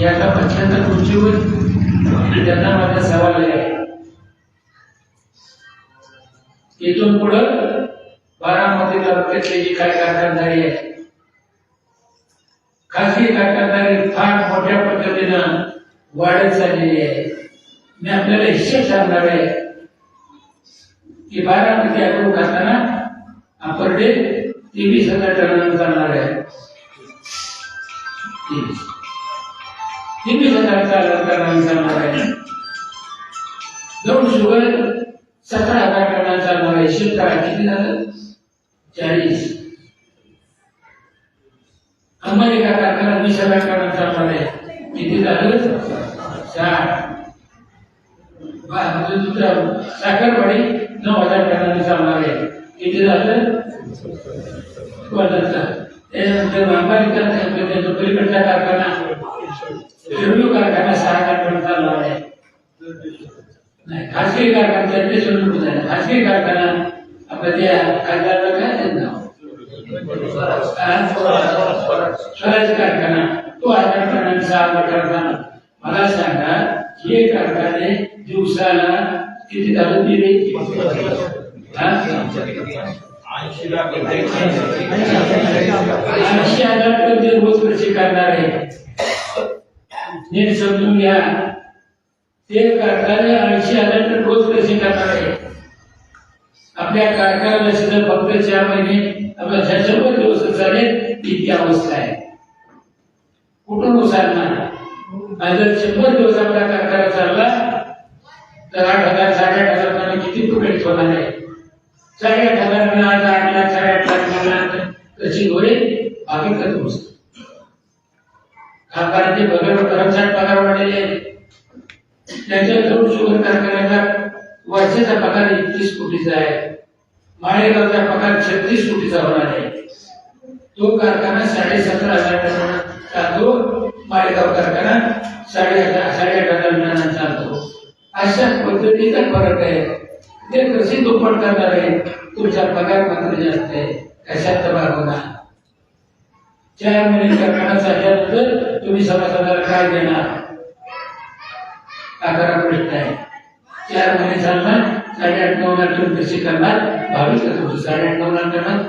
याचा पंच्याहत्तर खुर्चीवर त्यांना माझा सवाल आहे. इथून पुढं बारामती तालुक्यातले जी काय कारखानदारी आहे? खासगी कारखानदारी फार मोठ्या पद्धतीनं वाढत चाललेली आहे. मी आपल्याला हिशेब सांगणार आहे की बारामती अकरून करताना आपण डे तेवीस हजार टनानं चालणार आहे. तेवीस तेवीस हजार चालणार आहे? दोन शुगर सतरा हजार टनानं चालणार आहे. हिशेब करा किती झालं? चाळीस. अमेरिका कारखाना वीस हजार टनानं चालणार आहे. किती झालं? साठ. बा- म्हणजे दुसरं साखरवाडी नऊ हजार टनांनी चालणार आहे. किती झालं? वर्धाचा त्याच्यानंतर अंबारीचा पलीकडचा कारखाना. कारखाना आहे. नाही खासगी कारखाना त्यांचे सोडून खासगी कारखाना आपल्या त्या खासदारला काय त्यांचं नाव स्वराज कारखाना. तो सहा हजार कारखाना. मला सांगा हे कारखाने दिवसाला किती झालं दिले ऐंशी हजार ते रोज कृषी करणार आहे. नीट समजून घ्या. ते कारखाने ऐंशी हजार टन रोज कृषी करणार आहे. आपल्या कारखान्याला सुद्धा फक्त चार महिने आपला शंभर दिवस चालेल इतकी अवस्था आहे. कुठून उसारणार आणि जर शंभर दिवस आपला कारखाना चालला तर आठ हजार साडेआठ हजार किती फुकट होणार आहे? साडेआठ हजार टन आज आठ लाख साडेआठ लाख तशी होईल बाकी करत खासदारांचे कामगारांचे पगार कर्मचारी पगार वाढलेले आहेत. त्यांच्या दोन शुगर कारखान्याचा वर्षाचा पगार एकतीस कोटीचा आहे. माळेगावचा पगार छत्तीस कोटीचा होणार आहे. तो कारखाना साडे सतरा हजार टन चालतो माळेगाव कारखाना साडे साडे अठरा हजार टनांना चालतो अशा पद्धतीचा फरक आहे. ते कसे दुप्पट करणार आहे तुमचा पगार मात्र जास्त आहे. कशात चार महिने काळात झाल्यानंतर तुम्ही सभासदाला काय देणार? हा खरा प्रश्न आहे चार महिने चालणार साडेआठ नऊ लाख तुम्ही कसे करणार. भावीच का तुमचं साडेआठ नऊ लाख करणार?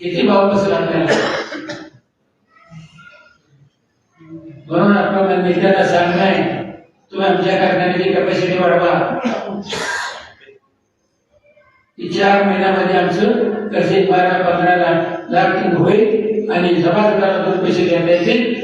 किती भाव बसेल आपल्याला? म्हणून आपल्याला नेत्याला सांगणं आहे तुम्ही आमच्या कारखान्याची कॅपॅसिटी वाढवा. चार महिन्यामध्ये आमचं कसे बारा पंधरा होईल आणि सभासदाला दोन पैसे देता येतील.